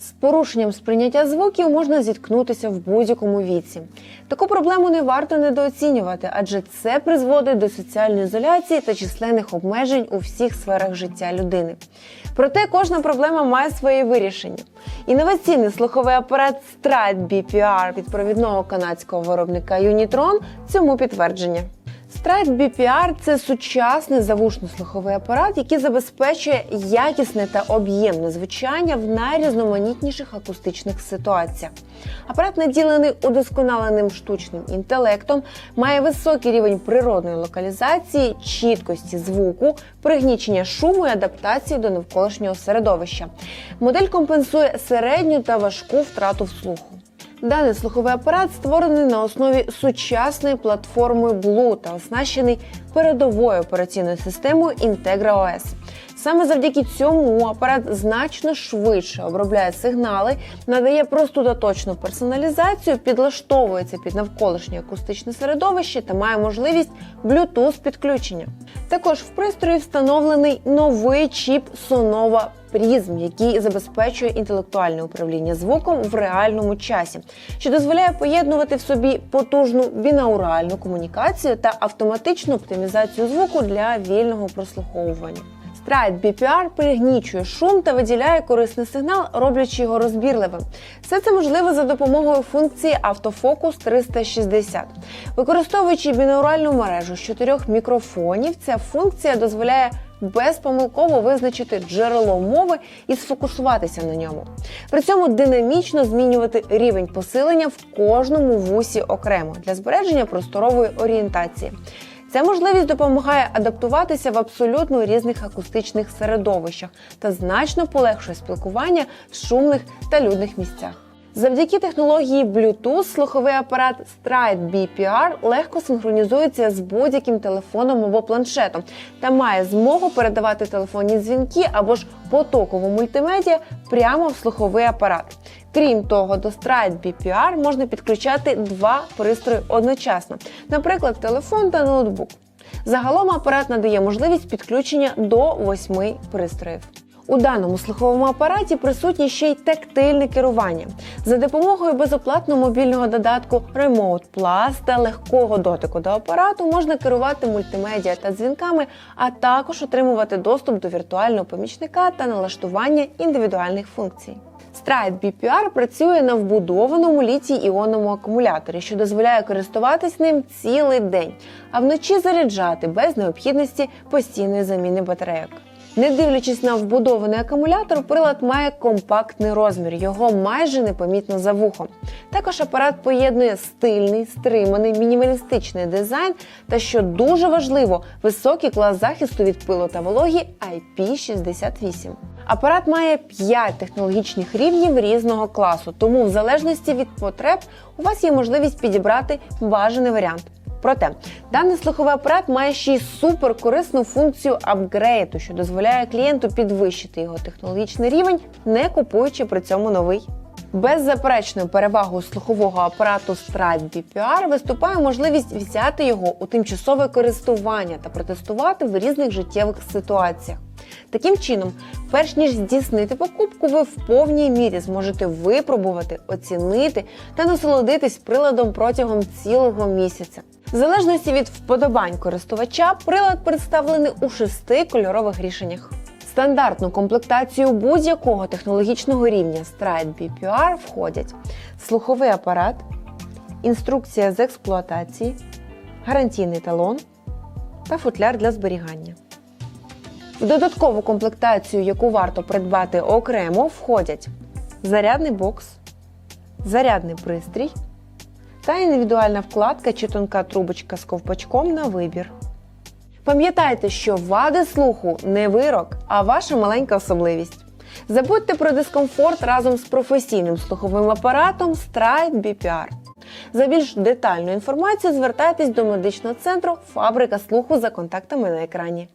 З порушенням сприйняття звуків можна зіткнутися в будь-якому віці. Таку проблему не варто недооцінювати, адже це призводить до соціальної ізоляції та численних обмежень у всіх сферах життя людини. Проте кожна проблема має своє вирішення. Інноваційний слуховий апарат Stride BPR від провідного канадського виробника Unitron цьому підтвердження. Stride BPR – це сучасний завушно-слуховий апарат, який забезпечує якісне та об'ємне звучання в найрізноманітніших акустичних ситуаціях. Апарат наділений удосконаленим штучним інтелектом, має високий рівень природної локалізації, чіткості звуку, пригнічення шуму і адаптації до навколишнього середовища. Модель компенсує середню та важку втрату слуху. Даний слуховий апарат створений на основі сучасної платформи Blue та оснащений передовою операційною системою Integra OS. Саме завдяки цьому апарат значно швидше обробляє сигнали, надає просту та точну персоналізацію, підлаштовується під навколишнє акустичне середовище та має можливість Bluetooth підключення. Також в пристрої встановлений новий чіп Sonova Prism, який забезпечує інтелектуальне управління звуком в реальному часі, що дозволяє поєднувати в собі потужну бінауральну комунікацію та автоматичну оптимізацію звуку для вільного прослуховування. Stride BPR пригнічує шум та виділяє корисний сигнал, роблячи його розбірливим. Все це можливо за допомогою функції автофокус 360. Використовуючи бінауральну мережу з чотирьох мікрофонів, ця функція дозволяє безпомилково визначити джерело мови і сфокусуватися на ньому. При цьому динамічно змінювати рівень посилення в кожному вусі окремо для збереження просторової орієнтації. Ця можливість допомагає адаптуватися в абсолютно різних акустичних середовищах та значно полегшує спілкування в шумних та людних місцях. Завдяки технології Bluetooth слуховий апарат Stride BPR легко синхронізується з будь-яким телефоном або планшетом та має змогу передавати телефонні дзвінки або ж потокову мультимедіа прямо в слуховий апарат. Крім того, до Stride BPR можна підключати два пристрої одночасно, наприклад, телефон та ноутбук. Загалом апарат надає можливість підключення до восьми пристроїв. У даному слуховому апараті присутнє ще й тактильне керування. За допомогою безоплатного мобільного додатку Remote Plus та легкого дотику до апарату можна керувати мультимедіа та дзвінками, а також отримувати доступ до віртуального помічника та налаштування індивідуальних функцій. Stride BPR працює на вбудованому літій-іонному акумуляторі, що дозволяє користуватись ним цілий день, а вночі заряджати без необхідності постійної заміни батарейок. Не дивлячись на вбудований акумулятор, прилад має компактний розмір, його майже непомітно за вухом. Також апарат поєднує стильний, стриманий, мінімалістичний дизайн та, що дуже важливо, високий клас захисту від пилу та вологі IP68. Апарат має 5 технологічних рівнів різного класу, тому в залежності від потреб у вас є можливість підібрати бажаний варіант. Проте даний слуховий апарат має ще й суперкорисну функцію апгрейду, що дозволяє клієнту підвищити його технологічний рівень, не купуючи при цьому новий. Беззаперечною перевагою слухового апарату Stride BPR виступає можливість взяти його у тимчасове користування та протестувати в різних життєвих ситуаціях. Таким чином, перш ніж здійснити покупку, ви в повній мірі зможете випробувати, оцінити та насолодитись приладом протягом цілого місяця. В залежності від вподобань користувача, прилад представлений у шести кольорових рішеннях. Стандартну комплектацію будь-якого технологічного рівня Stride BPR входять слуховий апарат, інструкція з експлуатації, гарантійний талон та футляр для зберігання. В додаткову комплектацію, яку варто придбати окремо, входять зарядний бокс, зарядний пристрій та індивідуальна вкладка чи тонка трубочка з ковпачком на вибір. Пам'ятайте, що вади слуху не вирок, а ваша маленька особливість. Забудьте про дискомфорт разом з професійним слуховим апаратом Stride BPR. За більш детальну інформацію звертайтесь до медичного центру Фабрика слуху за контактами на екрані.